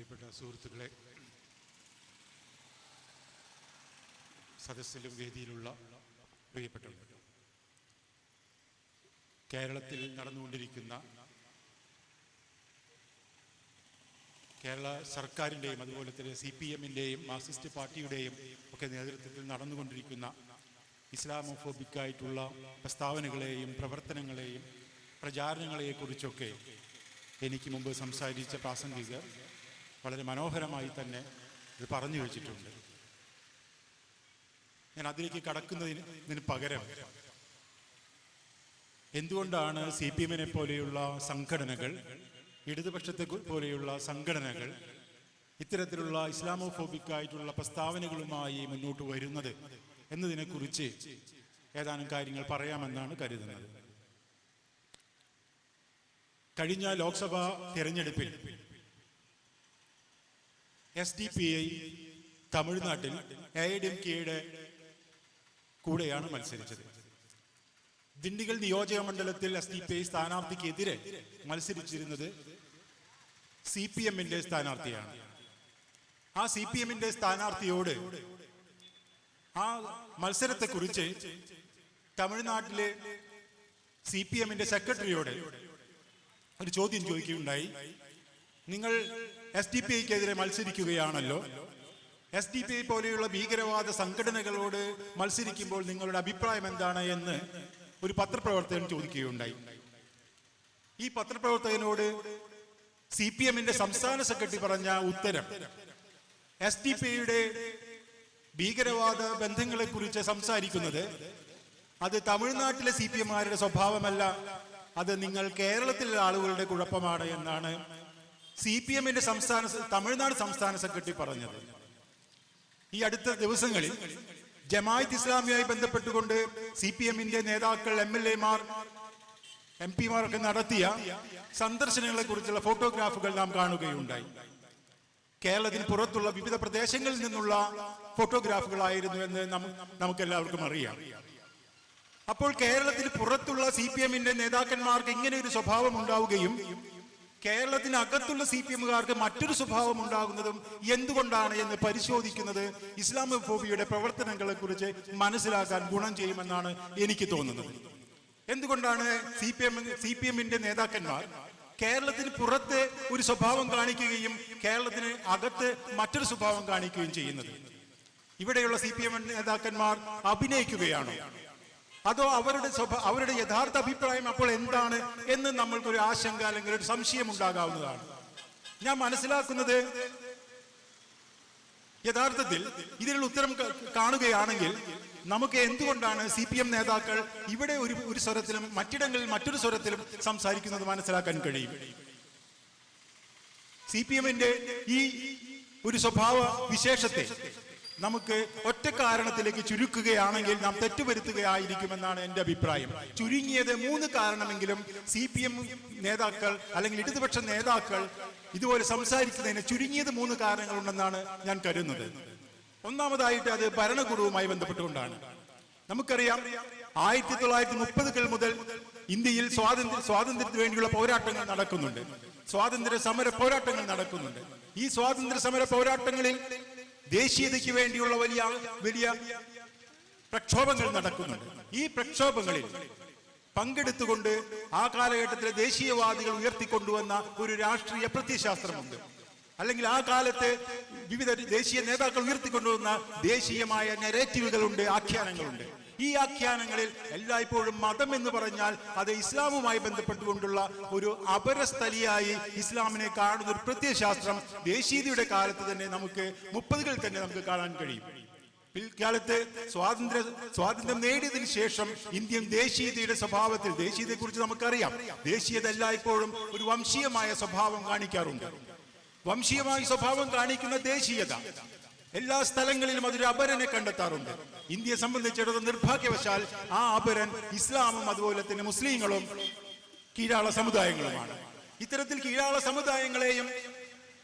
പ്രിയപ്പെട്ട സുഹൃത്തുക്കളെ സദസ്സിലും വേദിയിലുള്ള പ്രിയപ്പെട്ടവർ കേരളത്തിൽ നടന്നുകൊണ്ടിരിക്കുന്ന കേരള സർക്കാരിന്റെയും അതുപോലെ തന്നെ സി പി എമ്മിന്റെയും മാർക്സിസ്റ്റ് പാർട്ടിയുടെയും ഒക്കെ നേതൃത്വത്തിൽ നടന്നുകൊണ്ടിരിക്കുന്ന ഇസ്ലാമോഫോബിക്കായിട്ടുള്ള പ്രസ്താവനകളെയും പ്രവർത്തനങ്ങളെയും പ്രചാരണങ്ങളെക്കുറിച്ചൊക്കെ എനിക്ക് മുമ്പ് സംസാരിച്ച പ്രാസംഗികർ വളരെ മനോഹരമായി തന്നെ ഇത് പറഞ്ഞു വെച്ചിട്ടുണ്ട്. ഞാൻ അതിലേക്ക് കടക്കുന്നതിന് പകരം എന്തുകൊണ്ടാണ് സി പി എമ്മിനെ പോലെയുള്ള സംഘടനകൾ ഇടതുപക്ഷത്തെ പോലെയുള്ള സംഘടനകൾ ഇത്തരത്തിലുള്ള ഇസ്ലാമോഫോബിക് ആയിട്ടുള്ള പ്രസ്താവനകളുമായി മുന്നോട്ട് വരുന്നത് എന്നതിനെക്കുറിച്ച് ഏതാനും കാര്യങ്ങൾ പറയാമെന്നാണ് കരുതുന്നത്. കഴിഞ്ഞ ലോക്സഭാ തെരഞ്ഞെടുപ്പിൽ എസ് ഡി പി ഐ തമിഴ്നാട്ടിൽ എ ഡി എം കെയുടെ കൂടെയാണ് മത്സരിച്ചത്. ദിണ്ടിഗൽ നിയോജക മണ്ഡലത്തിൽ എസ് ഡി പി ഐ സ്ഥാനാർത്ഥിക്കെതിരെ മത്സരിച്ചിരുന്നത് സി പി എമ്മിന്റെ സ്ഥാനാർത്ഥിയാണ്. ആ സി പി എമ്മിന്റെ സ്ഥാനാർത്ഥിയോട് ആ മത്സരത്തെക്കുറിച്ച് തമിഴ്നാട്ടിലെ സി പി എമ്മിന്റെ സെക്രട്ടറിയോട് ഒരു ചോദ്യം ചോദിക്കുകയുണ്ടായി. നിങ്ങൾ എസ് ഡി പി ഐക്കെതിരെ മത്സരിക്കുകയാണല്ലോ. എസ് ഡി പി ഐ പോലെയുള്ള ഭീകരവാദ സംഘടനകളോട് മത്സരിക്കുമ്പോൾ നിങ്ങളുടെ അഭിപ്രായം എന്താണ് എന്ന് ഒരു പത്രപ്രവർത്തകൻ ചോദിക്കുകയുണ്ടായി. ഈ പത്രപ്രവർത്തകനോട് സി പി എമ്മിന്റെ സംസ്ഥാന സെക്രട്ടറി പറഞ്ഞ ഉത്തരം എസ് ഡി പി ഐയുടെ ഭീകരവാദ ബന്ധങ്ങളെ കുറിച്ച് സംസാരിക്കുന്നത് അത് തമിഴ്നാട്ടിലെ സി പി എമ്മാരുടെ സ്വഭാവമല്ല അത് നിങ്ങൾ കേരളത്തിലെ ആളുകളുടെ കുഴപ്പമാണ് എന്നാണ് സി പി എമ്മിന്റെ സംസ്ഥാന തമിഴ്നാട് സംസ്ഥാന സെക്രട്ടറി പറഞ്ഞത്. ഈ അടുത്ത ദിവസങ്ങളിൽ ജമായത്ത് ഇസ്ലാമിയായി ബന്ധപ്പെട്ടുകൊണ്ട് സി പി എമ്മിന്റെ നേതാക്കൾ എം എൽ എമാർ എം പിമാരൊക്കെ നടത്തിയ സന്ദർശനങ്ങളെ കുറിച്ചുള്ള ഫോട്ടോഗ്രാഫുകൾ നാം കാണുകയുണ്ടായി. കേരളത്തിന് പുറത്തുള്ള വിവിധ പ്രദേശങ്ങളിൽ നിന്നുള്ള ഫോട്ടോഗ്രാഫുകളായിരുന്നു എന്ന് നമുക്ക് എല്ലാവർക്കും അറിയാം. അപ്പോൾ കേരളത്തിന് പുറത്തുള്ള സി പി എമ്മിന്റെ നേതാക്കന്മാർക്ക് ഇങ്ങനെ ഒരു സ്വഭാവം ഉണ്ടാവുകയും കേരളത്തിനകത്തുള്ള സി പി എമ്മുകാർക്ക് മറ്റൊരു സ്വഭാവം ഉണ്ടാകുന്നതും എന്തുകൊണ്ടാണ് എന്ന് പരിശോധിക്കുന്നത് ഇസ്ലാമോഫോബിയുടെ പ്രവർത്തനങ്ങളെ കുറിച്ച് മനസ്സിലാക്കാൻ ഗുണം ചെയ്യുമെന്നാണ് എനിക്ക് തോന്നുന്നത്. എന്തുകൊണ്ടാണ് C P M C P എമ്മിന്റെ നേതാക്കന്മാർ കേരളത്തിന് പുറത്ത് ഒരു സ്വഭാവം കാണിക്കുകയും കേരളത്തിന് അകത്ത് മറ്റൊരു സ്വഭാവം കാണിക്കുകയും ചെയ്യുന്നത്? ഇവിടെയുള്ള സി പി എം നേതാക്കന്മാർ അഭിനയിക്കുകയാണോ? അതോ അവരുടെ സ്വഭാ അവരുടെ യഥാർത്ഥ അഭിപ്രായം അപ്പോൾ എന്താണ് എന്ന് നമ്മൾക്കൊരു ആശങ്ക അല്ലെങ്കിൽ ഒരു സംശയം ഉണ്ടാകാവുന്നതാണ്. ഞാൻ മനസ്സിലാക്കുന്നത് യഥാർത്ഥത്തിൽ ഇതിനുള്ള ഉത്തരം കാണുകയാണെങ്കിൽ നമുക്ക് എന്തുകൊണ്ടാണ് സി പി എം നേതാക്കൾ ഇവിടെ ഒരു ഒരു സ്വരത്തിലും മറ്റിടങ്ങളിൽ മറ്റൊരു സ്വരത്തിലും സംസാരിക്കുന്നത് മനസ്സിലാക്കാൻ കഴിയും? സി പി എമ്മിന്റെ ഈ ഒരു സ്വഭാവ വിശേഷത്തെ നമുക്ക് ഒറ്റ കാരണത്തിലേക്ക് ചുരുക്കുകയാണെങ്കിൽ നാം തെറ്റുവരുത്തുകയായിരിക്കുമെന്നാണ് എന്റെ അഭിപ്രായം. ചുരുങ്ങിയത് മൂന്ന് കാരണമെങ്കിലും സി പി എം നേതാക്കൾ അല്ലെങ്കിൽ ഇടതുപക്ഷ നേതാക്കൾ ഇതുപോലെ സംസാരിക്കുന്നതിന് ചുരുങ്ങിയത് മൂന്ന് കാരണങ്ങളുണ്ടെന്നാണ് ഞാൻ കരുതുന്നത്. ഒന്നാമതായിട്ട് അത് ഭരണകൂടവുമായി ബന്ധപ്പെട്ടുകൊണ്ടാണ്. നമുക്കറിയാം ആയിരത്തി തൊള്ളായിരത്തി മുപ്പതുകൾ മുതൽ ഇന്ത്യയിൽ സ്വാതന്ത്ര്യ സ്വാതന്ത്ര്യത്തിന് വേണ്ടിയുള്ള പോരാട്ടങ്ങൾ നടക്കുന്നുണ്ട്. സ്വാതന്ത്ര്യ സമര പോരാട്ടങ്ങൾ നടക്കുന്നുണ്ട്. ഈ സ്വാതന്ത്ര്യ സമര പോരാട്ടങ്ങളിൽ ദേശീയതയ്ക്ക് വേണ്ടിയുള്ള വലിയ വലിയ പ്രക്ഷോഭങ്ങൾ നടക്കുന്നുണ്ട്. ഈ പ്രക്ഷോഭങ്ങളിൽ പങ്കെടുത്തുകൊണ്ട് ആ കാലഘട്ടത്തിലെ ദേശീയവാദികൾ ഉയർത്തിക്കൊണ്ടുവന്ന ഒരു രാഷ്ട്രീയ പ്രത്യശാസ്ത്രമുണ്ട് അല്ലെങ്കിൽ ആ കാലത്ത് വിവിധ ദേശീയ നേതാക്കൾ ഉയർത്തിക്കൊണ്ടുവന്ന ദേശീയമായ നെറേറ്റീവുകളുണ്ട് ആഖ്യാനങ്ങളുണ്ട്. ഈ ആഖ്യാനങ്ങളിൽ എല്ലായ്പ്പോഴും മതം എന്ന് പറഞ്ഞാൽ അത് ഇസ്ലാമുമായി ബന്ധപ്പെട്ടുകൊണ്ടുള്ള ഒരു അപരസ്ഥലിയായി ഇസ്ലാമിനെ കാണുന്ന ഒരു പ്രത്യയശാസ്ത്രം ദേശീയതയുടെ കാലത്ത് തന്നെ നമുക്ക് മുപ്പതുകളിൽ തന്നെ നമുക്ക് കാണാൻ കഴിയും. പിൽക്കാലത്ത് സ്വാതന്ത്ര്യ സ്വാതന്ത്ര്യം നേടിയതിനു ശേഷം ഇന്ത്യൻ ദേശീയതയുടെ സ്വഭാവത്തിൽ ദേശീയതയെ കുറിച്ച് നമുക്കറിയാം. ദേശീയത എല്ലായ്പ്പോഴും ഒരു വംശീയമായ സ്വഭാവം കാണിക്കാറുണ്ട്. വംശീയമായ സ്വഭാവം കാണിക്കുന്ന ദേശീയത എല്ലാ സ്ഥലങ്ങളിലും അതൊരു അപരനെ കണ്ടെത്താറുണ്ട്. ഇന്ത്യയെ സംബന്ധിച്ചിടത്തോളം നിർഭാഗ്യവശാൽ ആ അപരൻ ഇസ്ലാമും അതുപോലെ തന്നെ മുസ്ലിങ്ങളും കീഴാള സമുദായങ്ങളുമാണ്. ഇത്തരത്തിൽ കീഴാള സമുദായങ്ങളെയും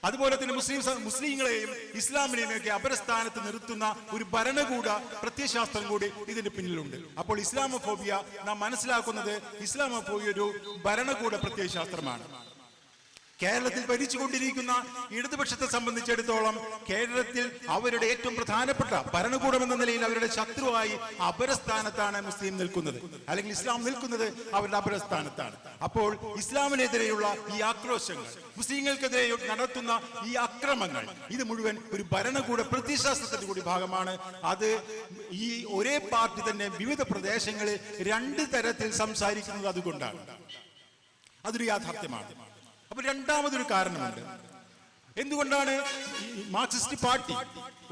അതുപോലെ തന്നെ മുസ്ലിം മുസ്ലിങ്ങളെയും ഇസ്ലാമിനെയും ഒക്കെ അപരസ്ഥാനത്ത് നിർത്തുന്ന ഒരു ഭരണകൂട പ്രത്യയശാസ്ത്രം കൂടി ഇതിന്റെ പിന്നിലുണ്ട്. അപ്പോൾ ഇസ്ലാമോഫോബിയ നാം മനസ്സിലാക്കുന്നത് ഇസ്ലാമോഫോബിയ ഒരു ഭരണകൂട പ്രത്യയശാസ്ത്രമാണ്. കേരളത്തിൽ ഭരിച്ചുകൊണ്ടിരിക്കുന്ന ഇടതുപക്ഷത്തെ സംബന്ധിച്ചിടത്തോളം കേരളത്തിൽ അവരുടെ ഏറ്റവും പ്രധാനപ്പെട്ട ഭരണകൂടം എന്ന നിലയിൽ അവരുടെ ശത്രുവായി അപരസ്ഥാനത്താണ് മുസ്ലിം നിൽക്കുന്നത്. അല്ലെങ്കിൽ ഇസ്ലാം നിൽക്കുന്നത് അവരുടെ അപരസ്ഥാനത്താണ്. അപ്പോൾ ഇസ്ലാമിനെതിരെയുള്ള ഈ ആക്രോശങ്ങൾ മുസ്ലിങ്ങൾക്കെതിരെ നടത്തുന്ന ഈ അക്രമങ്ങൾ ഇത് മുഴുവൻ ഒരു ഭരണകൂട പ്രതിശാസ്ത്രത്തിന്റെ കൂടി ഭാഗമാണ്. അത് ഈ ഒരേ പാർട്ടി തന്നെ വിവിധ പ്രദേശങ്ങളിൽ രണ്ട് തരത്തിൽ സംസാരിക്കുന്നത് അതുകൊണ്ടാണ്. അതൊരു യാഥാർത്ഥ്യമാണ്. അപ്പൊ രണ്ടാമതൊരു കാരണമുണ്ട്. എന്തുകൊണ്ടാണ് ഈ മാർക്സിസ്റ്റ് പാർട്ടി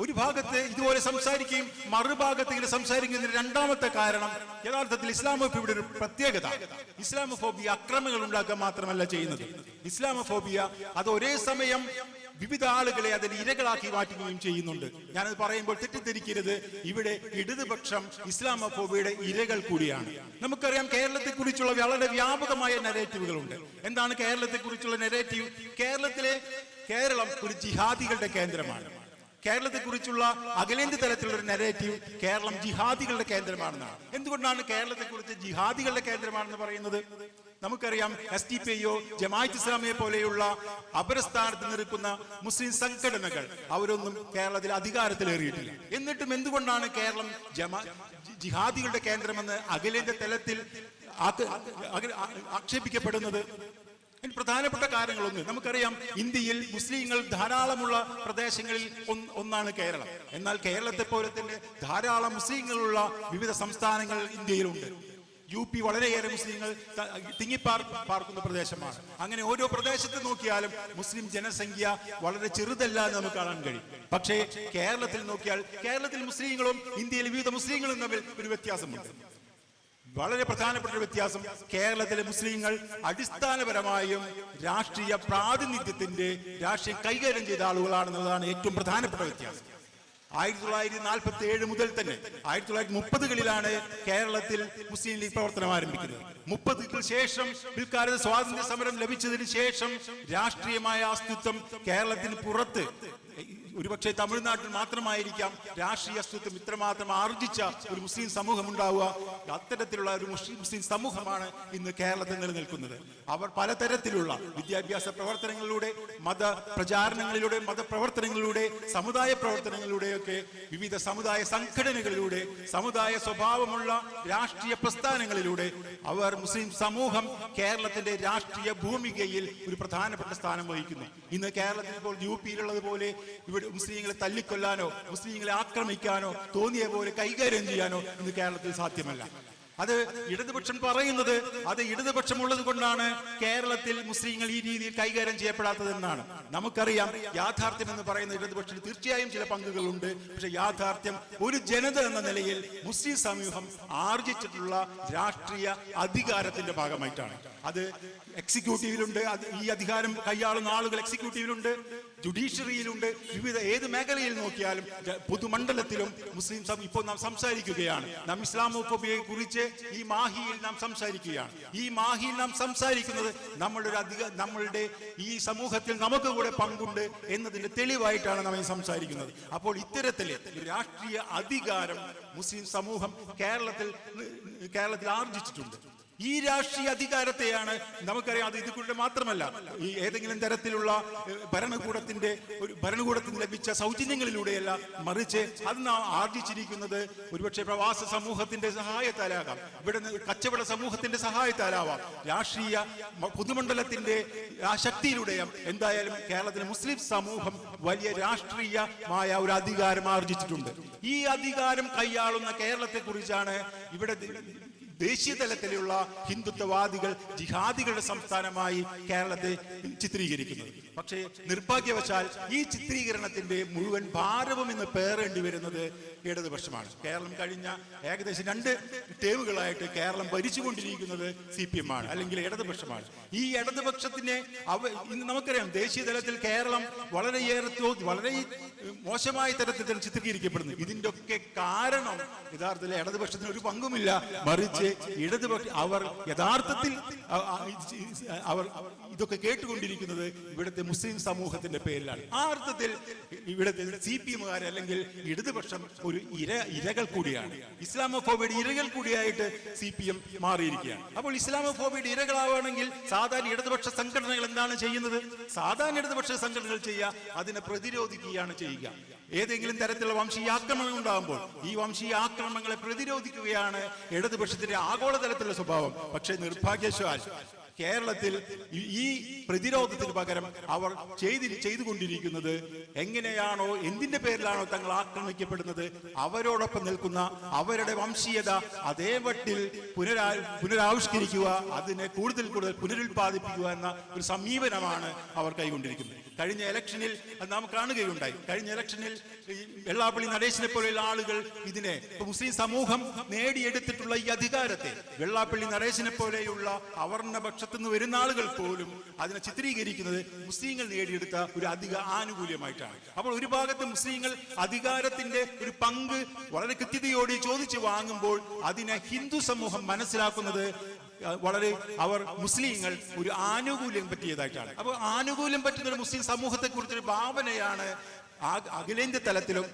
ഒരു ഭാഗത്ത് ഇതുപോലെ സംസാരിക്കുകയും മറുഭാഗത്ത് ഇങ്ങനെ സംസാരിക്കുന്നതിന് രണ്ടാമത്തെ കാരണം യഥാർത്ഥത്തിൽ ഇസ്ലാമോഫോബിയുടെ ഒരു പ്രത്യേകത. ഇസ്ലാമോഫോബിയ അക്രമങ്ങൾ ഉണ്ടാക്കാൻ മാത്രമല്ല ചെയ്യുന്നത്. ഇസ്ലാമോഫോബിയ അത് ഒരേ സമയം വിവിധ ആളുകളെ അതിൽ ഇരകളാക്കി മാറ്റുകയും ചെയ്യുന്നുണ്ട്. ഞാനത് പറയുമ്പോൾ തെറ്റിദ്ധരിക്കരുത്. ഇവിടെ ഇടതുപക്ഷം ഇസ്ലാമഫോബിയുടെ ഇരകൾ കൂടിയാണ്. നമുക്കറിയാം കേരളത്തെ കുറിച്ചുള്ള വളരെ വ്യാപകമായ നെറേറ്റീവുകളുണ്ട് എന്താണ് കേരളത്തെ കുറിച്ചുള്ള നെറേറ്റീവ് കേരളത്തിലെ കേരളം ഒരു ജിഹാദികളുടെ കേന്ദ്രമാണ്. കേരളത്തെ കുറിച്ചുള്ള അഖിലേന്ത്യ തലത്തിലുള്ള ഒരു നെറേറ്റീവ് കേരളം ജിഹാദികളുടെ കേന്ദ്രമാണെന്നാണ്. എന്തുകൊണ്ടാണ് കേരളത്തെ കുറിച്ച് ജിഹാദികളുടെ കേന്ദ്രമാണെന്ന് പറയുന്നത്? നമുക്കറിയാം എസ് ടി പി ഐയോ ജമാഅത്ത് ഇസ്ലാമിയെ പോലെയുള്ള അപരസ്ഥാനത്ത് നിൽക്കുന്ന മുസ്ലിം സംഘടനകൾ അവരൊന്നും കേരളത്തിൽ അധികാരത്തിലേറിയിട്ടില്ല. എന്നിട്ടും എന്തുകൊണ്ടാണ് കേരളം ജമാ ജിഹാദികളുടെ കേന്ദ്രമെന്ന് അഖിലേന്ത്യ തലത്തിൽ ആക്ഷേപിക്കപ്പെടുന്നത്? പ്രധാനപ്പെട്ട കാര്യങ്ങളൊന്ന് നമുക്കറിയാം ഇന്ത്യയിൽ മുസ്ലിങ്ങൾ ധാരാളമുള്ള പ്രദേശങ്ങളിൽ ഒന്നാണ് കേരളം. എന്നാൽ കേരളത്തെ പോലെ തന്നെ ധാരാളം മുസ്ലിങ്ങളുള്ള വിവിധ സംസ്ഥാനങ്ങൾ ഇന്ത്യയിലുണ്ട്. യു പി വളരെയേറെ മുസ്ലിങ്ങൾ തിങ്ങിപ്പാർ പാർക്കുന്ന പ്രദേശമാണ്. അങ്ങനെ ഓരോ പ്രദേശത്ത് നോക്കിയാലും മുസ്ലിം ജനസംഖ്യ വളരെ ചെറുതല്ല എന്ന് നമുക്ക് കാണാൻ കഴിയും. പക്ഷേ കേരളത്തിൽ നോക്കിയാൽ കേരളത്തിൽ മുസ്ലിങ്ങളും ഇന്ത്യയിൽ വിവിധ മുസ്ലിങ്ങളും തമ്മിൽ ഒരു വ്യത്യാസമുണ്ട്. വളരെ പ്രധാനപ്പെട്ട ഒരു വ്യത്യാസം കേരളത്തിലെ മുസ്ലിങ്ങൾ അടിസ്ഥാനപരമായും രാഷ്ട്രീയ പ്രാതിനിധ്യത്തിന്റെ രാഷ്ട്രീയം കൈകാര്യം ചെയ്ത ആളുകളാണെന്നുള്ളതാണ് ഏറ്റവും പ്രധാനപ്പെട്ട വ്യത്യാസം. ആയിരത്തി തൊള്ളായിരത്തി നാൽപ്പത്തി ഏഴ് മുതൽ തന്നെ ആയിരത്തി തൊള്ളായിരത്തി മുപ്പതുകളിലാണ് കേരളത്തിൽ മുസ്ലിം ലീഗ് പ്രവർത്തനം ആരംഭിക്കുന്നത്. മുപ്പതുകൾക്ക് ശേഷം പിൽക്കാലത്ത് സ്വാതന്ത്ര്യ സമരം ലഭിച്ചതിന് ശേഷം രാഷ്ട്രീയമായ അസ്തിത്വം കേരളത്തിന് പുറത്ത് ഒരുപക്ഷെ തമിഴ്നാട്ടിൽ മാത്രമായിരിക്കാം രാഷ്ട്രീയ അസ്തിത്വം ഇത്രമാത്രം ആർജിച്ച ഒരു മുസ്ലിം സമൂഹം ഉണ്ടാവുക അത്തരത്തിലുള്ള ഒരു മുസ്ലിം മുസ്ലിം സമൂഹമാണ് ഇന്ന് കേരളത്തിൽ നിലനിൽക്കുന്നത്. അവർ പലതരത്തിലുള്ള വിദ്യാഭ്യാസ പ്രവർത്തനങ്ങളിലൂടെ മത പ്രചാരണങ്ങളിലൂടെ മതപ്രവർത്തനങ്ങളിലൂടെ സമുദായ പ്രവർത്തനങ്ങളിലൂടെയൊക്കെ വിവിധ സമുദായ സംഘടനകളിലൂടെ സമുദായ സ്വഭാവമുള്ള രാഷ്ട്രീയ പ്രസ്ഥാനങ്ങളിലൂടെ അവർ മുസ്ലിം സമൂഹം കേരളത്തിന്റെ രാഷ്ട്രീയ ഭൂമികയിൽ ഒരു പ്രധാനപ്പെട്ട സ്ഥാനം വഹിക്കുന്നു. ഇന്ന് കേരളത്തിൽ ഇപ്പോൾ യു പിയിലുള്ളത് പോലെ ഇവിടെ മുസ്ലിങ്ങളെ തല്ലിക്കൊല്ലാനോ മുസ്ലിങ്ങളെ ആക്രമിക്കാനോ തോന്നിയ പോലെ കൈകാര്യം ചെയ്യാനോ ഇന്ന് കേരളത്തിൽ സാധ്യമല്ല. അത് ഇടതുപക്ഷം പറയുന്നത് അത് ഇടതുപക്ഷം ഉള്ളത് കൊണ്ടാണ് കേരളത്തിൽ മുസ്ലിങ്ങൾ ഈ രീതിയിൽ കൈകാര്യം ചെയ്യപ്പെടാത്തതെന്നാണ് നമുക്കറിയാം യാഥാർത്ഥ്യം എന്ന് പറയുന്ന ഇടതുപക്ഷത്തിൽ തീർച്ചയായും ചില പങ്കുകളുണ്ട്. പക്ഷെ യാഥാർത്ഥ്യം ഒരു ജനത എന്ന നിലയിൽ മുസ്ലിം സമൂഹം ആർജിച്ചിട്ടുള്ള രാഷ്ട്രീയ അധികാരത്തിന്റെ ഭാഗമായിട്ടാണ്. അത് എക്സിക്യൂട്ടീവിലുണ്ട് അത് ഈ അധികാരം കൈയാളുന്ന ആളുകൾ എക്സിക്യൂട്ടീവിലുണ്ട് ജുഡീഷ്യറിയിലുണ്ട് വിവിധ ഏത് മേഖലയിൽ നോക്കിയാലും പൊതുമണ്ഡലത്തിലും മുസ്ലിം സഭ ഇപ്പോൾ നാം സംസാരിക്കുകയാണ്. നാം ഇസ്ലാമോഫോബിയെ കുറിച്ച് ഈ മാഹിയിൽ നാം സംസാരിക്കുകയാണ്. ഈ മാഹിയിൽ നാം സംസാരിക്കുന്നത് നമ്മളുടെ ഒരു അധിക നമ്മളുടെ ഈ സമൂഹത്തിൽ നമുക്ക് കൂടെ പങ്കുണ്ട് എന്നതിന്റെ തെളിവായിട്ടാണ് നമ്മൾ സംസാരിക്കുന്നത്. അപ്പോൾ ഇത്തരത്തിൽ രാഷ്ട്രീയ അധികാരം മുസ്ലിം സമൂഹം കേരളത്തിൽ കേരളത്തിൽ ആർജിച്ചിട്ടുണ്ട്. ഈ രാഷ്ട്രീയ അധികാരത്തെയാണ് നമുക്കറിയാം അത് ഇതുകൊണ്ട് മാത്രമല്ല ഈ ഏതെങ്കിലും തരത്തിലുള്ള ഭരണകൂടത്തിന്റെ ഒരു ഭരണകൂടത്തിന് ലഭിച്ച സൗജന്യങ്ങളിലൂടെയല്ല മറിച്ച് അത് നാം ആർജിച്ചിരിക്കുന്നത്. ഒരുപക്ഷെ പ്രവാസ സമൂഹത്തിന്റെ സഹായത്താലാകാം. ഇവിടെ കച്ചവട സമൂഹത്തിന്റെ സഹായത്താലാവാം. രാഷ്ട്രീയ പൊതുമണ്ഡലത്തിന്റെ ആ ശക്തിയിലൂടെയും എന്തായാലും കേരളത്തിലെ മുസ്ലിം സമൂഹം വലിയ രാഷ്ട്രീയമായ ഒരു അധികാരം ആർജിച്ചിട്ടുണ്ട്. ഈ അധികാരം കൈയാളുന്ന കേരളത്തെ കുറിച്ചാണ് ഇവിടെ ദേശീയ തലത്തിലുള്ള ഹിന്ദുത്വവാദികൾ ജിഹാദികളുടെ സംസ്ഥാനമായി കേരളത്തെ ചിത്രീകരിക്കുന്നത്. പക്ഷേ നിർഭാഗ്യവശാൽ ഈ ചിത്രീകരണത്തിന്റെ മുഴുവൻ ഭാരവും ഇന്ന് പേറേണ്ടി വരുന്നത് ഇടതുപക്ഷമാണ്. കേരളം കഴിഞ്ഞ ഏകദേശം രണ്ട് ടേമുകളായിട്ട് കേരളം ഭരിച്ചുകൊണ്ടിരിക്കുന്നത് സി പി എം ആണ് അല്ലെങ്കിൽ ഇടതുപക്ഷമാണ്. ഈ ഇടതുപക്ഷത്തിനെ അവ ഇന്ന് നമുക്കറിയാം ദേശീയ തലത്തിൽ കേരളം വളരെയേറെ വളരെ മോശമായ തരത്തിൽ ചിത്രീകരിക്കപ്പെടുന്നു. ഇതിന്റെ ഒക്കെ കാരണം യഥാർത്ഥത്തിൽ ഇടതുപക്ഷത്തിന് ഒരു പങ്കുമില്ല. മറിച്ച് ഇടതുപക്ഷ അവർ യഥാർത്ഥത്തിൽ അവർ ഇതൊക്കെ കേട്ടുകൊണ്ടിരിക്കുന്നത് ഇവിടുത്തെ മുസ്ലിം സമൂഹത്തിന്റെ പേരിലാണ്. ആ അർത്ഥത്തിൽ ഇവിടെ സി പി എമ്മുകാർ അല്ലെങ്കിൽ ഇടതുപക്ഷം ഒരു ഇര ഇരകൾ കൂടിയാണ്. ഇസ്ലാമോഫോബിയുടെ ഇരകൾ കൂടിയായിട്ട് സി പി എം മാറിയിരിക്കുകയാണ്. അപ്പോൾ ഇസ്ലാമോഫോബിയുടെ ഇരകളാവുകയാണെങ്കിൽ സാധാരണ ഇടതുപക്ഷ സംഘടനകൾ എന്താണ് ചെയ്യുന്നത്? സാധാരണ ഇടതുപക്ഷ സംഘടനകൾ ചെയ്യുക അതിനെ പ്രതിരോധിക്കുകയാണ് ചെയ്യുക. ഏതെങ്കിലും തരത്തിലുള്ള വംശീയ ആക്രമണം ഉണ്ടാകുമ്പോൾ ഈ വംശീയ ആക്രമണങ്ങളെ പ്രതിരോധിക്കുകയാണ് ഇടതുപക്ഷത്തിന്റെ ആഗോളതലത്തിലുള്ള സ്വഭാവം. പക്ഷേ നിർഭാഗ്യശാൽ കേരളത്തിൽ ഈ- പ്രതിരോധത്തിന് പകരം അവർ ചെയ്തി ചെയ്തുകൊണ്ടിരിക്കുന്നത് എങ്ങനെയാണോ എന്തിന്റെ പേരിലാണോ തങ്ങൾ ആക്രമിക്കപ്പെടുന്നത് അവരോടൊപ്പം നിൽക്കുന്ന അവരുടെ വംശീയത അതേ വട്ടിൽ പുനരാ പുനരാവിഷ്കരിക്കുക അതിനെ കൂടുതൽ കൂടുതൽ പുനരുൽപാദിപ്പിക്കുക എന്ന ഒരു സമീപനമാണ് അവർ കൈകൊണ്ടിരിക്കുന്നത്. കഴിഞ്ഞ ഇലക്ഷനിൽ നാം കാണുകയുണ്ടായി. കഴിഞ്ഞ ഇലക്ഷനിൽ വെള്ളാപ്പള്ളി നടേശിനെ പോലെയുള്ള ആളുകൾ ഇതിനെ മുസ്ലിം സമൂഹം നേടിയെടുത്തിട്ടുള്ള ഈ അധികാരത്തെ വെള്ളാപ്പള്ളി നടേശിനെ പോലെയുള്ള അവർണ പക്ഷത്തു നിന്ന് വരുന്ന ആളുകൾ പോലും അതിനെ ചിത്രീകരിക്കുന്നത് മുസ്ലിങ്ങൾ നേടിയെടുത്ത ഒരു അധിക ആനുകൂല്യമായിട്ടാണ്. അപ്പോൾ ഒരു ഭാഗത്ത് മുസ്ലിങ്ങൾ അധികാരത്തിന്റെ ഒരു പങ്ക് വളരെ കൃത്യതയോടെ ചോദിച്ചു വാങ്ങുമ്പോൾ അതിനെ ഹിന്ദു സമൂഹം മനസ്സിലാക്കുന്നത് വളരെ അവർ മുസ്ലിങ്ങൾ ഒരു ആനുകൂല്യം പറ്റിയതായിട്ടാണ്. അപ്പോൾ ആനുകൂല്യം പറ്റുന്ന ഒരു മുസ്ലിം സമൂഹത്തെ കുറിച്ചൊരു ഭാവനയാണ് അഖിലേന്ത്യ തലത്തിലും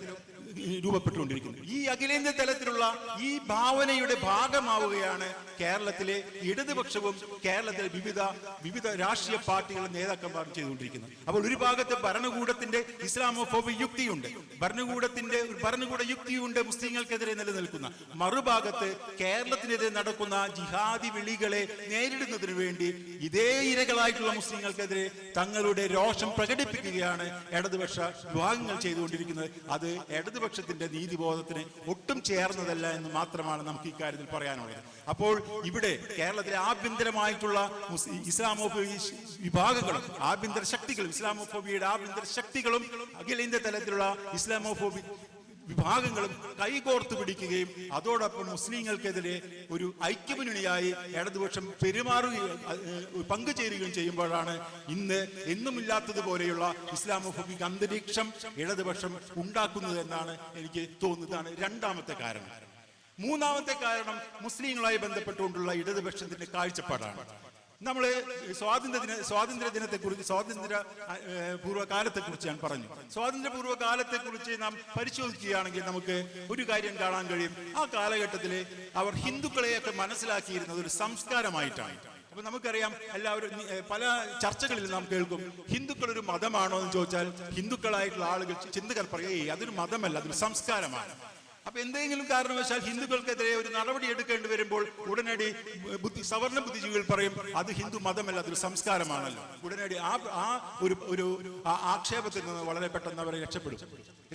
രൂപപ്പെട്ടുകൊണ്ടിരിക്കുന്നത് ഈ അഖിലേന്ത്യ തലത്തിലുള്ള ഈ ഭാവനയുടെ ഭാഗമാവുകയാണ് കേരളത്തിലെ ഇടതുപക്ഷവും കേരളത്തിലെ വിവിധ വിവിധ രാഷ്ട്രീയ പാർട്ടികളും നേതാക്കന്മാരും ചെയ്തുകൊണ്ടിരിക്കുന്നത്. അപ്പോൾ ഒരു ഭാഗത്ത് ഭരണകൂടത്തിന്റെ ഇസ്ലാമോഫോബി യുക്തിയുണ്ട്. ഭരണകൂടത്തിന്റെ ഭരണകൂട യുക്തിയുണ്ട് മുസ്ലിങ്ങൾക്കെതിരെ നിലനിൽക്കുന്ന. മറുഭാഗത്ത് കേരളത്തിനെതിരെ നടക്കുന്ന ജിഹാദി വിളികളെ നേരിടുന്നതിന് വേണ്ടി ഇതേ ഇരകളായിട്ടുള്ള മുസ്ലിങ്ങൾക്കെതിരെ തങ്ങളുടെ രോഷം പ്രകടിപ്പിക്കുകയാണ് ഇടതുപക്ഷ വിഭാഗങ്ങൾ ചെയ്തുകൊണ്ടിരിക്കുന്നത്. അത് ഇടതുപക്ഷത്തിന്റെ നീതിബോധത്തിന് ഒട്ടും ചേർന്നതല്ല എന്ന് മാത്രമാണ് നമുക്ക് ഇക്കാര്യത്തിൽ പറയാനുള്ളത്. അപ്പോൾ ഇവിടെ കേരളത്തിലെ ആഭ്യന്തരമായിട്ടുള്ള ഇസ്ലാമോഫോബി വിഭാഗങ്ങളും ആഭ്യന്തര ശക്തികളും ഇസ്ലാമോഫോബിയുടെ ആഭ്യന്തര ശക്തികളും അഖിലേന്ത്യ തലത്തിലുള്ള ഇസ്ലാമോഫോബി വിഭാഗങ്ങളും കൈകോർത്ത് പിടിക്കുകയും അതോടൊപ്പം മുസ്ലിങ്ങൾക്കെതിരെ ഒരു ഐക്യമുന്നണിയായി ഇടതുപക്ഷം പെരുമാറുകയും പങ്കുചേരുകയും ചെയ്യുമ്പോഴാണ് ഇന്ന് എന്നുമില്ലാത്തതുപോലെയുള്ള ഇസ്ലാമോഫോബിക് അന്തരീക്ഷം ഇടതുപക്ഷം ഉണ്ടാക്കുന്നത് എന്നാണ് എനിക്ക് തോന്നുന്നതാണ് രണ്ടാമത്തെ കാരണം. മൂന്നാമത്തെ കാരണം മുസ്ലിങ്ങളുമായി ബന്ധപ്പെട്ടുകൊണ്ടുള്ള ഇടതുപക്ഷത്തിന്റെ കാഴ്ചപ്പാടാണ്. നമ്മൾ സ്വാതന്ത്ര്യ ദിന സ്വാതന്ത്ര്യ ദിനത്തെ കുറിച്ച് സ്വാതന്ത്ര്യ പൂർവകാലത്തെക്കുറിച്ച് പൂർവകാലത്തെ കുറിച്ച് ഞാൻ പറഞ്ഞു. സ്വാതന്ത്ര്യ പൂർവകാലത്തെ കുറിച്ച് നാം പരിശോധിക്കുകയാണെങ്കിൽ നമുക്ക് ഒരു കാര്യം കാണാൻ കഴിയും. ആ കാലഘട്ടത്തിൽ അവർ ഹിന്ദുക്കളെയൊക്കെ മനസ്സിലാക്കിയിരുന്നത് ഒരു സംസ്കാരമായിട്ടാണ്. അപ്പൊ നമുക്കറിയാം എല്ലാവരും പല ചർച്ചകളിൽ നാം കേൾക്കും ഹിന്ദുക്കൾ ഒരു മതമാണോ? എന്ന് ചോദിച്ചാൽ ഹിന്ദുക്കളായിട്ടുള്ള ആളുകൾ ചിന്തകർ പറയും "ഏയ് അതൊരു മതമല്ല അതൊരു സംസ്കാരമാണ്. അപ്പൊ എന്തെങ്കിലും കാരണവശാൽ ഹിന്ദുക്കൾക്കെതിരെ ഒരു നടപടി എടുക്കേണ്ടി വരുമ്പോൾ ഉടനടി ബുദ്ധി സവർണ ബുദ്ധിജീവികൾ പറയും അത് ഹിന്ദു മതമല്ല അതൊരു സംസ്കാരമാണല്ലോ. ഉടനടി ആ ആ ഒരു ഒരു ആക്ഷേപത്തിൽ നിന്ന് വളരെ പെട്ടെന്ന് അവരെ രക്ഷപ്പെടും.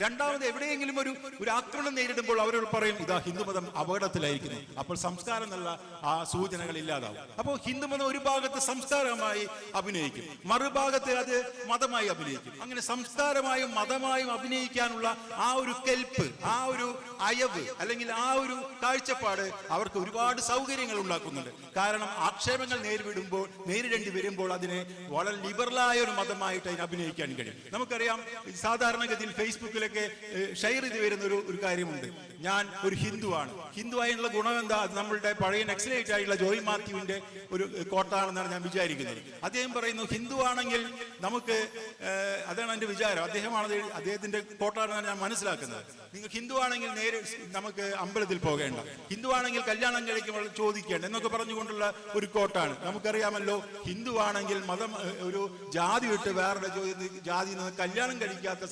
രണ്ടാമത് എവിടെയെങ്കിലും ഒരു ഒരു ആക്രമണം നേരിടുമ്പോൾ അവരോട് പറയും ഇതാ ഹിന്ദുമതം അപകടത്തിലായിരിക്കുന്നു. അപ്പോൾ സംസ്കാരം എന്നുള്ള ആ സൂചനകൾ ഇല്ലാതാവും. അപ്പോൾ ഹിന്ദുമതം ഒരു ഭാഗത്ത് സംസ്കാരമായി അഭിനയിക്കും മറുഭാഗത്ത് അത് മതമായി അഭിനയിക്കും. അങ്ങനെ സംസ്കാരമായും മതമായും അഭിനയിക്കാനുള്ള ആ ഒരു കെൽപ്പ് ആ ഒരു അയവ് അല്ലെങ്കിൽ ആ ഒരു കാഴ്ചപ്പാട് അവർക്ക് ഒരുപാട് സൗകര്യങ്ങൾ ഉണ്ടാക്കുന്നുണ്ട്. കാരണം ആക്ഷേപങ്ങൾ നേരിടുമ്പോൾ നേരിടേണ്ടി വരുമ്പോൾ അതിനെ വളരെ ലിബറലായ ഒരു മതമായിട്ട് അതിനെ അഭിനയിക്കാൻ കഴിയും. നമുക്കറിയാം സാധാരണഗതിയിൽ ഫേസ്ബുക്കിലൊക്കെ ഏഹ്, ഷെയർ ചെയ്ത് വരുന്ന ഒരു ഒരു കാര്യമുണ്ട്. ഞാൻ ഒരു ഹിന്ദുവാണ്. ഹിന്ദു ആയിട്ടുള്ള ഗുണം എന്താ നമ്മളുടെ പഴയ നെക്സലേറ്റ് ആയിട്ടുള്ള ജോയി മാത്യുവിന്റെ ഒരു കോട്ടാണെന്നാണ് ഞാൻ വിചാരിക്കുന്നത്. അദ്ദേഹം പറയുന്നു ഹിന്ദു ആണെങ്കിൽ നമുക്ക് അതാണ് എന്റെ വിചാരം. അദ്ദേഹമാണ് അദ്ദേഹത്തിന്റെ കോട്ടാണെന്നാണ് ഞാൻ മനസ്സിലാക്കുന്നത്. നിങ്ങൾ ഹിന്ദു ആണെങ്കിൽ നേരെ നമുക്ക് അമ്പലത്തിൽ പോകേണ്ട. ഹിന്ദു ആണെങ്കിൽ കല്യാണം കഴിക്കുമ്പോൾ ചോദിക്കേണ്ട. എന്നൊക്കെ പറഞ്ഞുകൊണ്ടുള്ള ഒരു കോട്ടാണ്. നമുക്കറിയാമല്ലോ ഹിന്ദു ആണെങ്കിൽ മതം ഒരു ജാതി വിട്ട് വേറെ ജാതി കല്യാണം കഴിക്കാത്ത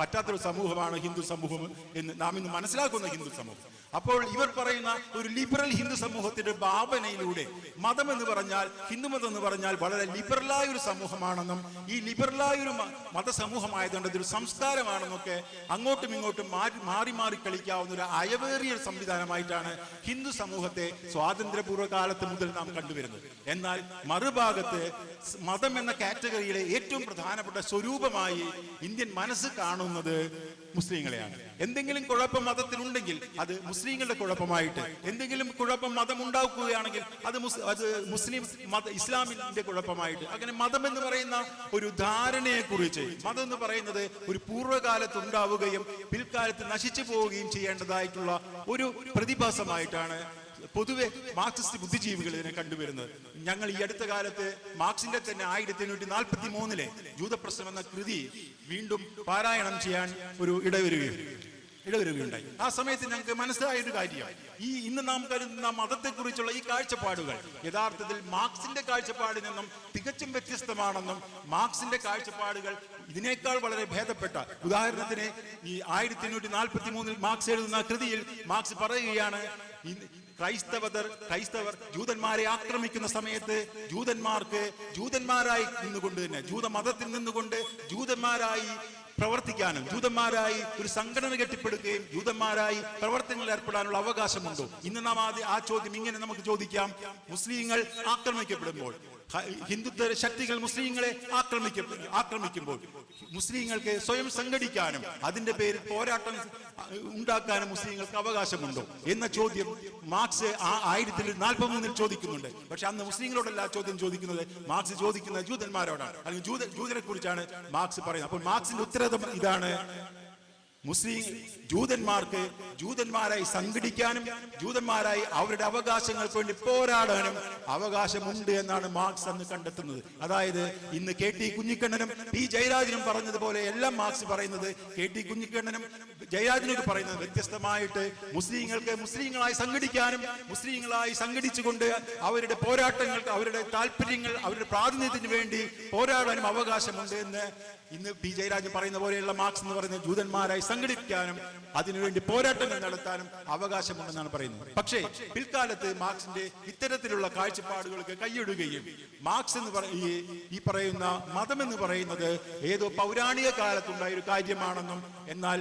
പറ്റാത്തൊരു പറ്റാത്തൊരു സമൂഹമാണ് ഹിന്ദു സമൂഹം എന്ന് നാം ഇന്ന് മനസ്സിലാക്കുന്ന ഹിന്ദു സമൂഹം. അപ്പോൾ ഇവർ പറയുന്ന ഒരു ലിബറൽ ഹിന്ദു സമൂഹത്തിന്റെ ഭാവനയിലൂടെ മതം എന്ന് പറഞ്ഞാൽ ഹിന്ദുമതം എന്ന് പറഞ്ഞാൽ വളരെ ലിബറലായ ഒരു സമൂഹമാണെന്നും ഈ ലിബറലായ ഒരു മതസമൂഹമായതുകൊണ്ട് ഇതൊരു സംസ്കാരമാണെന്നൊക്കെ അങ്ങോട്ടും ഇങ്ങോട്ടും മാറി മാറി മാറി കളിക്കാവുന്ന ഒരു അയവേറിയ സംവിധാനമായിട്ടാണ് ഹിന്ദു സമൂഹത്തെ സ്വാതന്ത്ര്യപൂർവ കാലത്ത് മുതൽ നാം കണ്ടുവരുന്നത്. എന്നാൽ മറുഭാഗത്ത് മതം എന്ന കാറ്റഗറിയിലെ ഏറ്റവും പ്രധാനപ്പെട്ട സ്വരൂപമായി ഇന്ത്യൻ മനസ്സ് കാണുന്നത് മുസ്ലിങ്ങളെയാണ്. എന്തെങ്കിലും കുഴപ്പം മതത്തിലുണ്ടെങ്കിൽ അത് മുസ്ലിങ്ങളുടെ കുഴപ്പമായിട്ട് എന്തെങ്കിലും കുഴപ്പം മതം ഉണ്ടാക്കുകയാണെങ്കിൽ അത് അത് മുസ്ലിം മത ഇസ്ലാമിന്റെ കുഴപ്പമായിട്ട്. അങ്ങനെ മതം എന്ന് പറയുന്ന ഒരു ധാരണയെ കുറിച്ച് മതം എന്ന് പറയുന്നത് ഒരു പൂർവകാലത്ത് ഉണ്ടാവുകയും പിൽക്കാലത്ത് നശിച്ചു പോവുകയും ചെയ്യേണ്ടതായിട്ടുള്ള ഒരു പ്രതിഭാസമായിട്ടാണ് പൊതുവെ മാർക്സിസ്റ്റ് ബുദ്ധിജീവികൾ ഇതിനെ കണ്ടുവരുന്നത്. ഞങ്ങൾ ഈ അടുത്ത കാലത്ത് മാർക്സിന്റെ തന്നെ ആയിരത്തി എണ്ണൂറ്റി നാൽപ്പത്തി മൂന്നിലെ ജൂതപ്രശ്നം എന്ന കൃതി വീണ്ടും പാരായണം ചെയ്യാൻ ഒരു ഇടവരുകയും ഇടവരുകയുണ്ടായി. ആ സമയത്ത് ഞങ്ങൾക്ക് മനസ്സിലായ ഒരു കാര്യം. ഈ ഇന്ന് നാം കരുതുന്ന മതത്തെക്കുറിച്ചുള്ള ഈ കാഴ്ചപ്പാടുകൾ യഥാർത്ഥത്തിൽ മാർക്സിന്റെ കാഴ്ചപ്പാടിൽ നിന്നും തികച്ചും വ്യത്യസ്തമാണെന്നും മാർക്സിന്റെ കാഴ്ചപ്പാടുകൾ ഇതിനേക്കാൾ വളരെ ഭേദപ്പെട്ട ഉദാഹരണത്തിന് ഈ ആയിരത്തി എണ്ണൂറ്റി നാൽപ്പത്തി മൂന്നിൽ മാർക്സ് എഴുതുന്ന കൃതിയിൽ മാർക്സ് പറയുകയാണ് ക്രൈസ്തവർ ക്രൈസ്തവർ ജൂതന്മാരെ ആക്രമിക്കുന്ന സമയത്ത് ജൂതന്മാർക്ക് ജൂതന്മാരായി നിന്നുകൊണ്ട് തന്നെ ജൂത മതത്തിൽ നിന്നുകൊണ്ട് ജൂതന്മാരായി പ്രവർത്തിക്കാനും ജൂതന്മാരായി ഒരു സംഘടന കെട്ടിപ്പടുക്കുകയും ജൂതന്മാരായി പ്രവർത്തനങ്ങളിൽ ഏർപ്പെടാനുള്ള അവകാശമുണ്ടോ? ഇന്ന് നാം ആ ചോദ്യം ഇങ്ങനെ നമുക്ക് ചോദിക്കാം. മുസ്ലിങ്ങൾ ആക്രമിക്കപ്പെടുമ്പോൾ ഹിന്ദുത്വ ശക്തികൾ മുസ്ലിങ്ങളെ ആക്രമിക്ക ആക്രമിക്കുമ്പോൾ മുസ്ലിങ്ങൾക്ക് സ്വയം സംഘടിക്കാനും അതിന്റെ പേരിൽ പോരാട്ടം ഉണ്ടാക്കാനും മുസ്ലിങ്ങൾക്ക് അവകാശമുണ്ടോ? എന്ന ചോദ്യം മാർക്സ് ആ ആയിരത്തി നാൽപ്പത്തി മൂന്നിൽ ചോദിക്കുന്നുണ്ട്. പക്ഷെ അന്ന് മുസ്ലിങ്ങളോടല്ല ചോദ്യം ചോദിക്കുന്നത്. മാർക്സ് ചോദിക്കുന്നത് ജൂതന്മാരോടാണ്. അല്ലെങ്കിൽ ജൂത ജൂതനെ കുറിച്ചാണ് മാർക്സ് പറയുന്നത്. അപ്പോൾ മാർക്സിന്റെ ഇതാണ്. മുസ്ലിം ജൂതന്മാർക്ക് ജൂതന്മാരായി സംഘടിക്കാനും ജൂതന്മാരായി അവരുടെ അവകാശങ്ങൾക്ക് വേണ്ടി പോരാടാനും അവകാശമുണ്ട് എന്നാണ് മാർക്സ് അന്ന് കണ്ടെത്തുന്നത്. അതായത് ഇന്ന് കെ ടി കുഞ്ഞിക്കണ്ണനും പി ജയരാജനും പറഞ്ഞതുപോലെ എല്ലാം മാർക്സ് പറയുന്നത് കെ ടി കുഞ്ഞിക്കണ്ണനും ജയരാജനൊക്കെ പറയുന്നത് വ്യത്യസ്തമായിട്ട് മുസ്ലിങ്ങൾക്ക് മുസ്ലിങ്ങളായി സംഘടിക്കാനും മുസ്ലിങ്ങളായി സംഘടിച്ചുകൊണ്ട് അവരുടെ പോരാട്ടങ്ങൾക്ക് അവരുടെ താല്പര്യങ്ങൾ അവരുടെ പ്രാതിനിധ്യത്തിന് വേണ്ടി പോരാടാനും അവകാശമുണ്ട് എന്ന് ഇന്ന് പി ജയരാജൻ പറയുന്ന പോലെയുള്ള മാർക്സ് എന്ന് പറയുന്നത് ജൂതന്മാരായി സംഘടിപ്പിക്കാനും അതിനുവേണ്ടി പോരാട്ടങ്ങൾ നടത്താനും അവകാശമുണ്ടെന്നാണ് പറയുന്നത്. പക്ഷേ പിൽക്കാലത്ത് മാർക്സിന്റെ ഇത്തരത്തിലുള്ള കാഴ്ചപ്പാടുകൾക്ക് കൈയിടുകയും മാർക്സ് എന്ന് ഈ ഈ പറയുന്ന മതം എന്ന് പറയുന്നത് ഏതോ പൗരാണിക കാലത്തുണ്ടായ ഒരു കാര്യമാണെന്നും എന്നാൽ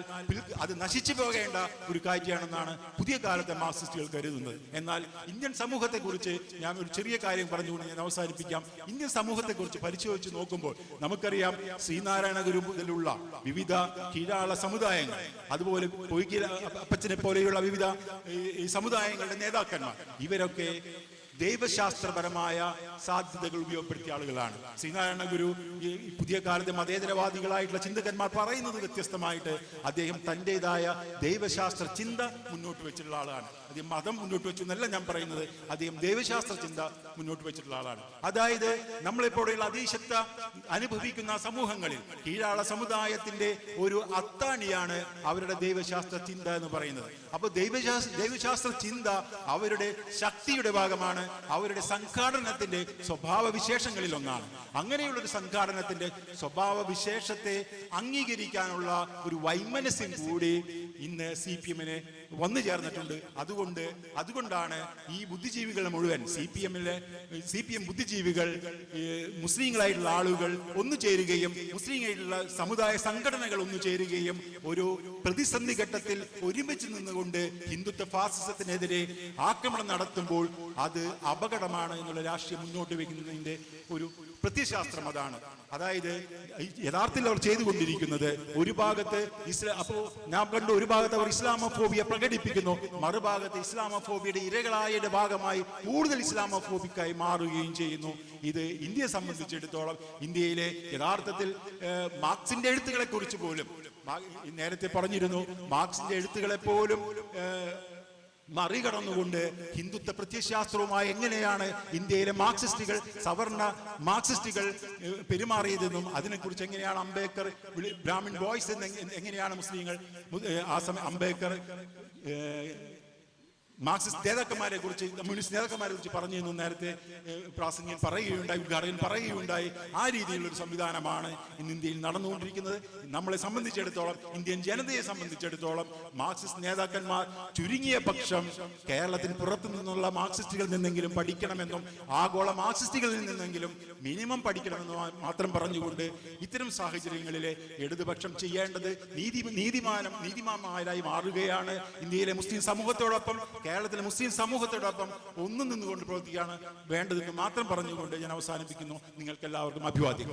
അത് നശിച്ചു പോകേണ്ട ഒരു കാര്യമാണെന്നാണ് പുതിയ കാലത്തെ മാർക്സിസ്റ്റുകൾ കരുതുന്നത്. എന്നാൽ ഇന്ത്യൻ സമൂഹത്തെ കുറിച്ച് ഞാൻ ഒരു ചെറിയ കാര്യം പറഞ്ഞുകൊണ്ട് ഞാൻ അവസാനിപ്പിക്കാം. ഇന്ത്യൻ സമൂഹത്തെ കുറിച്ച് പരിശോധിച്ച് നോക്കുമ്പോൾ നമുക്കറിയാം ശ്രീനാരായണ ഗുരു മുതലുള്ള വിവിധ കീഴാള സമുദായങ്ങൾ അതുപോലെ പൊയ്കില അപ്പച്ചനെ പോലെയുള്ള വിവിധ ഈ- സമുദായങ്ങളുടെ നേതാക്കന്മാർ. ഇവരൊക്കെ ദൈവശാസ്ത്രപരമായ സാധ്യതകൾ ഉപയോഗപ്പെടുത്തിയ ആളുകളാണ്. ശ്രീനാരായണ ഗുരു ഈ പുതിയ കാലത്തെ മതേതരവാദികളായിട്ടുള്ള ചിന്തകന്മാർ പറയുന്നത് വ്യത്യസ്തമായിട്ട് അദ്ദേഹം തന്റെതായ ദൈവശാസ്ത്ര ചിന്ത മുന്നോട്ട് വെച്ചിട്ടുള്ള ആളാണ്. അദ്ദേഹം മതം മുന്നോട്ട് വെച്ചു എന്നല്ല ഞാൻ പറയുന്നത്. അദ്ദേഹം ദൈവശാസ്ത്ര ചിന്ത മുന്നോട്ട് വെച്ചിട്ടുള്ള ആളാണ്. അതായത് നമ്മളിപ്പോഴുള്ള അതീശക്ത അനുഭവിക്കുന്ന സമൂഹങ്ങളിൽ കീഴാള സമുദായത്തിന്റെ ഒരു അത്താണിയാണ് അവരുടെ ദൈവശാസ്ത്ര ചിന്ത എന്ന് പറയുന്നത്. അപ്പൊ ദൈവശാസ്ത്ര ദൈവശാസ്ത്ര ചിന്ത അവരുടെ ശക്തിയുടെ ഭാഗമാണ്. അവരുടെ സംഘാടനത്തിന്റെ സ്വഭാവ വിശേഷങ്ങളിൽ ഒന്നാണ്. അങ്ങനെയുള്ള ഒരു സംഘാടനത്തിന്റെ സ്വഭാവ വിശേഷത്തെ അംഗീകരിക്കാനുള്ള ഒരു വൈമനസ്യം കൂടി ഇന്ന് സി പി എമ്മിന് വന്നു ചേർന്നിട്ടുണ്ട്. അതുകൊണ്ട് അതുകൊണ്ടാണ് ഈ ബുദ്ധിജീവികൾ മുഴുവൻ സി പി എമ്മിലെ സി പി എം ബുദ്ധിജീവികൾ മുസ്ലിങ്ങളായിട്ടുള്ള ആളുകൾ ഒന്നു ചേരുകയും മുസ്ലിങ്ങളായിട്ടുള്ള സമുദായ സംഘടനകൾ ഒന്നു ചേരുകയും ഒരു പ്രതിസന്ധി ഘട്ടത്തിൽ ഒരുമിച്ച് നിന്നുകൊണ്ട് ഹിന്ദുത്വ ഫാസിസത്തിനെതിരെ ആക്രമണം നടത്തുമ്പോൾ അത് അപകടമാണ് എന്നുള്ള രാഷ്ട്രീയം മുന്നോട്ട് വെക്കുന്നതിന്റെ ഒരു പ്രത്യശാസ്ത്രം അതാണ്. അതായത് യഥാർത്ഥത്തിൽ അവർ ചെയ്തുകൊണ്ടിരിക്കുന്നത് ഒരു ഭാഗത്ത് ഇസ്ലാ അപ്പോ ഞാൻ കണ്ടു ഒരു ഭാഗത്ത് അവർ ഇസ്ലാമോഫോബിയ പ്രകടിപ്പിക്കുന്നു മറുഭാഗത്ത് ഇസ്ലാമഫോബിയുടെ ഇരകളായുടെ ഭാഗമായി കൂടുതൽ ഇസ്ലാമഫോബിക്കായി മാറുകയും ചെയ്യുന്നു. ഇത് ഇന്ത്യയെ സംബന്ധിച്ചിടത്തോളം ഇന്ത്യയിലെ യഥാർത്ഥത്തിൽ മാർക്സിന്റെ എഴുത്തുകളെ കുറിച്ച് പോലും നേരത്തെ പറഞ്ഞിരുന്നു മാർക്സിന്റെ എഴുത്തുകളെ പോലും മറികടന്നുകൊണ്ട് ഹിന്ദുത്വ പ്രത്യയശാസ്ത്രവുമായി എങ്ങനെയാണ് ഇന്ത്യയിലെ മാർക്സിസ്റ്റുകൾ സവർണ മാർക്സിസ്റ്റുകൾ പെരുമാറിയതെന്നും അതിനെക്കുറിച്ച് എങ്ങനെയാണ് അംബേദ്കർ ബ്രാഹ്മിൺ ബോയ്സ് എങ്ങനെയാണ് മുസ്ലിങ്ങൾ ആ സമയം അംബേദ്കർ മാർക്സിസ്റ്റ് നേതാക്കന്മാരെ കുറിച്ച് കമ്മ്യൂണിസ്റ്റ് നേതാക്കന്മാരെ കുറിച്ച് പറഞ്ഞു എന്ന് നേരത്തെ പ്രാസംഗ്യൻ പറയുകയുണ്ടായി ഉദ്ഘാടകൻ പറയുകയുണ്ടായി. ആ രീതിയിലുള്ള ഒരു സംവിധാനമാണ് ഇന്ന് ഇന്ത്യയിൽ നടന്നുകൊണ്ടിരിക്കുന്നത്. നമ്മളെ സംബന്ധിച്ചിടത്തോളം ഇന്ത്യൻ ജനതയെ സംബന്ധിച്ചിടത്തോളം മാർക്സിസ്റ്റ് നേതാക്കന്മാർ ചുരുങ്ങിയ പക്ഷം കേരളത്തിന് പുറത്തു നിന്നുള്ള മാർക്സിസ്റ്റുകളിൽ നിന്നെങ്കിലും പഠിക്കണമെന്നും ആഗോള മാർക്സിസ്റ്റുകളിൽ നിന്നെങ്കിലും മിനിമം പഠിക്കണമെന്നും മാത്രം പറഞ്ഞുകൊണ്ട് ഇത്തരം സാഹചര്യങ്ങളിലെ ഇടതുപക്ഷം ചെയ്യേണ്ടത് നീതി നീതിമാനം നീതിമാന്മാരായി മാറുകയാണ് ഇന്ത്യയിലെ മുസ്ലിം സമൂഹത്തോടൊപ്പം കേരളത്തിലെ മുസ്ലിം സമൂഹത്തോടൊപ്പം ഒന്നും നിന്നുകൊണ്ട് പ്രവർത്തിക്കുകയാണ് വേണ്ടതെന്ന് മാത്രം പറഞ്ഞുകൊണ്ട് ഞാൻ അവസാനിപ്പിക്കുന്നു. നിങ്ങൾക്ക് എല്ലാവർക്കും അഭിവാദ്യം